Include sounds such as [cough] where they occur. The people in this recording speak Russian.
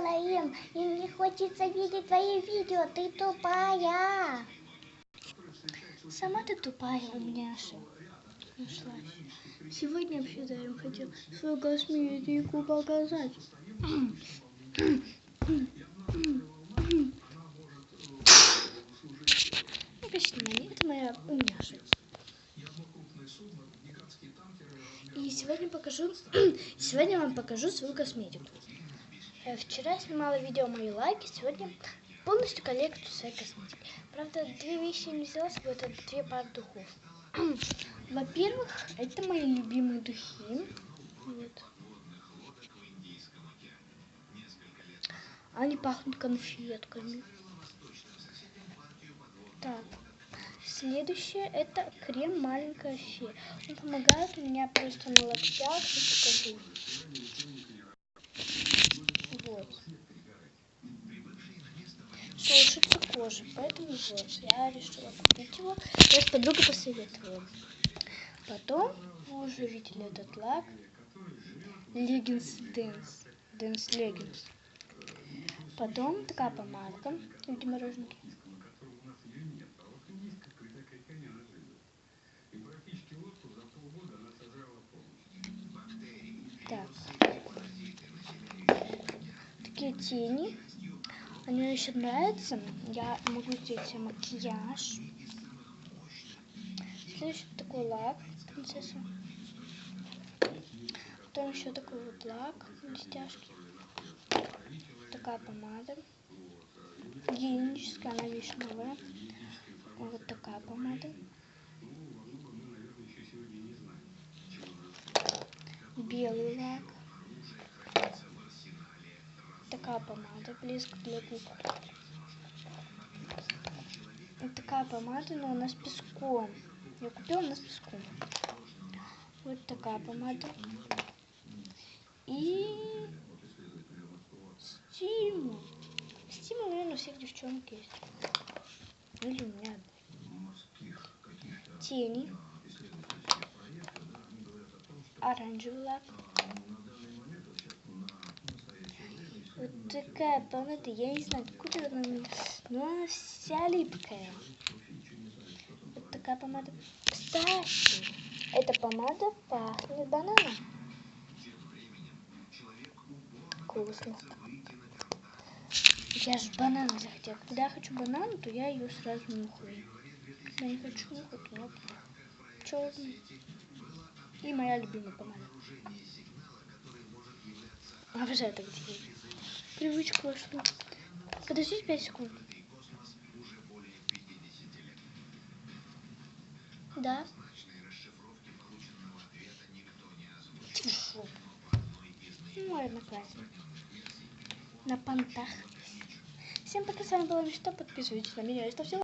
делаем. И не хочется видеть твои видео. Ты тупая. Сама ты тупая, умняша. Нашлась. Сегодня вообще-то я им хотел свою косметику показать. Внимание, это моя умняша. И сегодня покажу, [clears throat] сегодня вам покажу свою косметику. Э, Вчера снимала видео мои лайки, сегодня полностью коллекцию своей косметики. Правда, две вещи я не взяла с собой, это две пары духов. [clears throat] Во-первых, это мои любимые духи. Вот. Они пахнут конфетками. Так. Следующее это крем маленькая фея. Он помогает у меня просто на локтях, вот покажу. Вот. Сушится кожа, поэтому вот, я решила купить его. Я с подругой посоветовала. Потом, вы уже видели этот лак. Leggings Dance. Dance Leggings. Потом такая помадка. Видите, мороженки. Так. Такие тени. Они мне еще нравятся. Я могу сделать макияж. Следующий такой лак, принцесса. Потом еще такой вот лак блестяшки. Такая помада. Гигиеническая, она вишневая. Вот такая помада. Белый лак. Такая помада, блеск для губ. Вот такая помада, но она с песком. Я купила, она с песком. Вот такая помада. И стимул. Стимул, наверное, у всех девчонок есть. Или у меня. Тени. Оранжевый лак. Вот такая помада, я не знаю, откуда она, но она вся липкая. Вот такая помада. Кстати, эта помада пахнет бананом. Вкусно. Я же банан захотела. Когда я хочу банан, то я ее сразу нюхаю. Когда не хочу нюхать, то вот черный. И моя любимая помада. Обожаю так делать. Привычка вошла. Подождите 5 секунд. Да. Тише. Мой одноклассник. На понтах. Всем пока, с вами была Мечта. Подписывайтесь на меня. Это все.